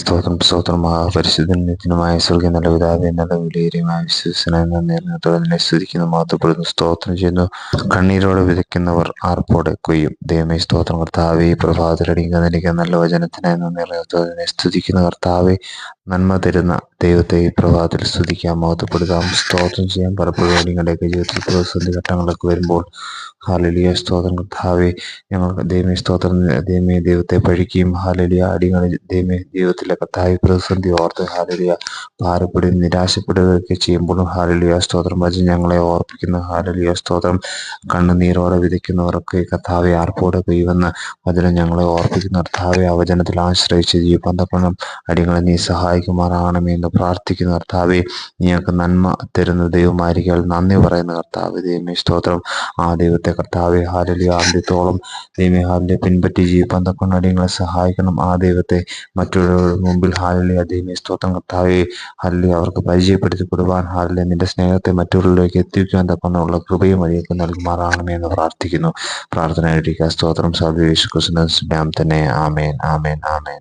സ്തോത്രം സ്തോത്രം മഹാപരിശുദ്ധനുമായ സ്വർഗീയ നല്ല പിതാവേ നല്ല വിലയേറിയമായ വിശ്വസനായ സ്തുതിക്കുന്നു മാത്രപ്പെടുന്നു സ്തോത്രം ചെയ്യുന്നു. കണ്ണീരോടെ വിതയ്ക്കുന്നവർ ആർപ്പോടെ കൊയ്യും. ദൈവമേ സ്തോത്രം കർത്താവെ പ്രഭാതരടിക്കുന്ന നല്ല വചനത്തിനായി നിന്നെ സ്തുതിക്കുന്ന കർത്താവെ. നന്മ തരുന്ന ദൈവത്തെ ഈ പ്രഭാതത്തിൽ സ്തുതിക്കാം മഹത്വപ്പെടുത്താം സ്തോത്രം ചെയ്യാൻ പലപ്പോഴും നിങ്ങളുടെയൊക്കെ ജീവിതത്തിൽ പ്രതിസന്ധി ഘട്ടങ്ങളൊക്കെ വരുമ്പോൾ ഹാലലിയ സ്തോത്രം. കർത്താവെ ഞങ്ങൾ ദൈവമേ സ്തോത്രം. ദൈവമേ ദൈവത്തെ പഴിക്കുകയും ഹാലലിയ അടികളെ ദൈവമേ ദൈവത്തിലെ കർത്താവ് പ്രതിസന്ധി ഓർത്ത് ഹാലലിയ ഭാരപ്പെടുകയും നിരാശപ്പെടുകയൊക്കെ ചെയ്യുമ്പോഴും ഹാലലിയ സ്തോത്രം. വച്ച് ഞങ്ങളെ ഓർപ്പിക്കുന്ന ഹാലലിയ സ്തോത്രം. കണ്ണുനീരോടെ വിതയ്ക്കുന്നവരൊക്കെ കർത്താവെ ആർപ്പോടെ പെയ്യുമെന്ന് വചനം ഞങ്ങളെ ഓർപ്പിക്കുന്ന. കർത്താവെ ആ വചനത്തിൽ ആശ്രയിച്ച് ജീവിപ്പം അടികളെ നീ സഹായിക്കുമാറാകണമേ എന്ന് പ്രാർത്ഥിക്കുന്ന കർത്താവെ. ഞങ്ങൾക്ക് നന്മ തരുന്ന ദൈവമായിരിക്കാൻ നന്ദി പറയുന്ന കർത്താവ്. ദൈവമേ സ്തോത്രം. ആ ദൈവത്തെ കർത്താവെ ഹാലലി ആദ്യത്തോളം ദൈവമേ ഹാലിലെ പിൻപറ്റി ജീവിപ്പാൻ തക്കണം അടികളെ സഹായിക്കണം ആ ദൈവത്തെ മറ്റുള്ളവരുടെ മുമ്പിൽ ഹാലലി ദൈവമേ സ്തോത്രം കർത്താവെ ഹാലലി അവർക്ക് പരിചയപ്പെടുത്തി കൊടുവാൻ ഹാലലി നിന്റെ സ്നേഹത്തെ മറ്റുള്ളവരിലേക്ക് എത്തിക്കാൻ തക്കൊണ്ടുള്ള കൃപയും വഴിയൊക്കെ നൽകുമാറാണമേ എന്ന് പ്രാർത്ഥിക്കുന്നു പ്രാർത്ഥന സ്തോത്രം സാധു യേശു ക്രിസ്തു തന്നെ ആമേൻ ആമേൻ ആമേൻ